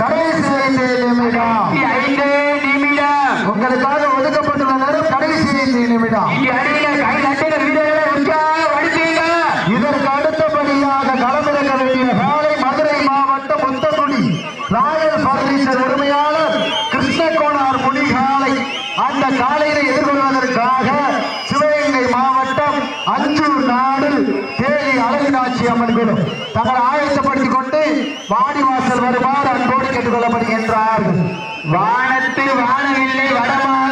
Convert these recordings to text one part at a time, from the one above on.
கடைசி ஐந்து நிமிடம். ஐந்து நிமிடம். உங்களுக்காக ஒதுக்கப்பட்டுள்ள நேரம் கடைசி ஐந்து நிமிடம். இதற்கு அடுத்தபடியாக களமிறக்க வேண்டிய காலை மதுரை மாவட்டம் முத்தக்குடி. ராயல் பர்னிச்சர் உரிமையாளர் கிருஷ்ணகோனார் முனிகாலை அந்த காலையை எதிர்கொள்வதற்காக சிவகங்கை மாவட்டம் அஞ்சூர் நாடு தேவி அழகினாட்சி அம்மன் குழு. தங்களை ஆயத்தப்படுத்திக் கொண்டு வாடிவாசல் வருமாறு அன்போடு கேட்டுக் வானத்தில் வானவில்லை வடமாக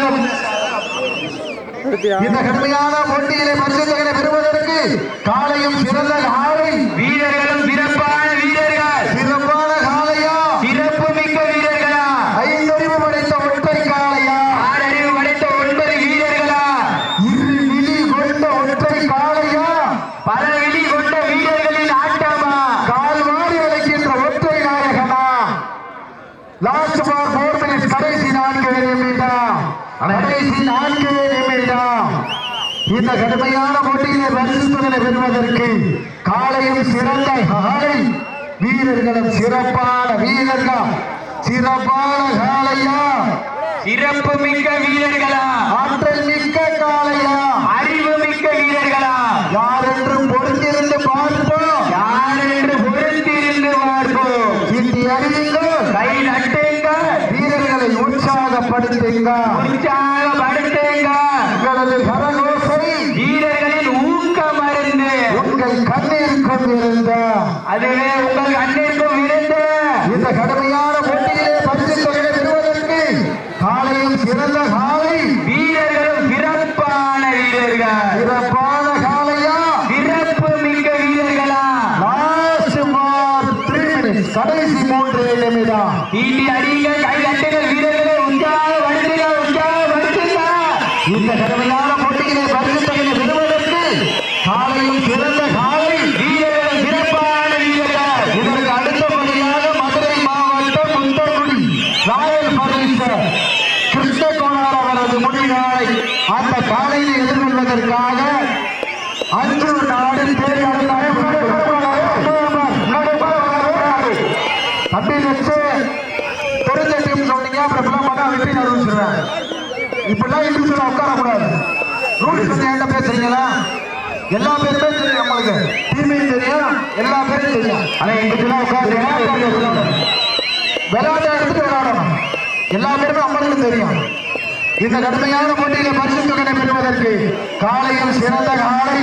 இந்த கடுமையான போட்டியிலே பரிசுத்தகனை பெறுவதற்கு காலையும் சிறந்த காலை வீரர்களும் சிறப்பான வீரர்கள் சிறப்பான காலையா சிறப்பு மிக்க வீரர்களா ஐந்தறிவு படைத்த ஒற்றை காளையா ஆறறிவு படைத்த ஒன்பது வீரர்களா இரு நிதி கொண்ட ஒற்றை காளையா பல விழி கொண்ட வீரர்களின் ஆட்டமா கால் மாறி அழைக்கின்ற ஒற்றை நாயகனா லாஸ்ட் பார் போர் மினிட்ஸ் கடைசி நான்கு நிமிடம் கடைசி நான்கு நிமிடம் இந்த கடுமையான போட்டியிலே பரிசுத்தனை பெறுவதற்கு காலையும் சிறந்த காலை வீரர்களும் சிறப்பான வீரர்கள்? சிறப்பான காளையா சிறப்பு மிக்க வீரர்களா? ஆற்றல் மிக்க காளையா அறிவு மிக்க வீரர்களா? யார் உற்சாகப்படுத்துங்க உற்சாகப்படுத்துங்க உங்களது கரகோசை வீரர்களின் ஊக்க மருந்து. உங்கள் கண்ணீருக்கும் இருந்த அதுவே உங்கள் கண்ணிற்கும் இருந்து இந்த கடுமையான போட்டியிலே பரிசு தொகையை பெறுவதற்கு காலையும் சிறந்த காலை. வீரர்களும் சிறப்பான வீரர்கள். சிறப்பான காலையா? சிறப்பு மிக்க வீரர்களா? லாஸ்ட் மார் த்ரீ கடைசி மூன்று நிமிடம். அடிங்க கை கட்டுங்க இந்த கடுமையான போட்டியிலே பரிசு தொகையை பெறுவதற்கு காலையில் சிறந்த காலை வீரர்களும் சிறப்பான வீரர்கள். இதற்கு அடுத்தபடியாக மதுரை மாவட்டம் முந்தக்குடி ராயல் பர்னிச்சர் கிருஷ்ணகோணார் அவரது முடிவாளை அந்த காலையை எதிர்கொள்வதற்காக அஞ்சு நாடு தேடி தம்பி வச்சு தெரிஞ்ச டீம் சொன்னீங்க அப்புறம் இப்பெல்லாம் பண்ணா வெற்றி நான் அறிவிச்சிடுறேன் இப்பெல்லாம் இண்டிவிஜுவலா உட்காரக்கூடாது ரூல்ஸ் வந்து என்கிட்ட பேசுறீங்களா? எல்லா பேருமே தெரியும் நம்மளுக்கு டீமையும் தெரியும் எல்லா பேரும் தெரியும். ஆனா இண்டிவிஜுவலா உட்காந்து விளையாட்டை எடுத்துட்டு விளையாடணும். எல்லா பேருமே நம்மளுக்கு தெரியும். இந்த கடுமையான போட்டியில பரிசு தொகை பெறுவதற்கு காலையில் சிறந்த காலை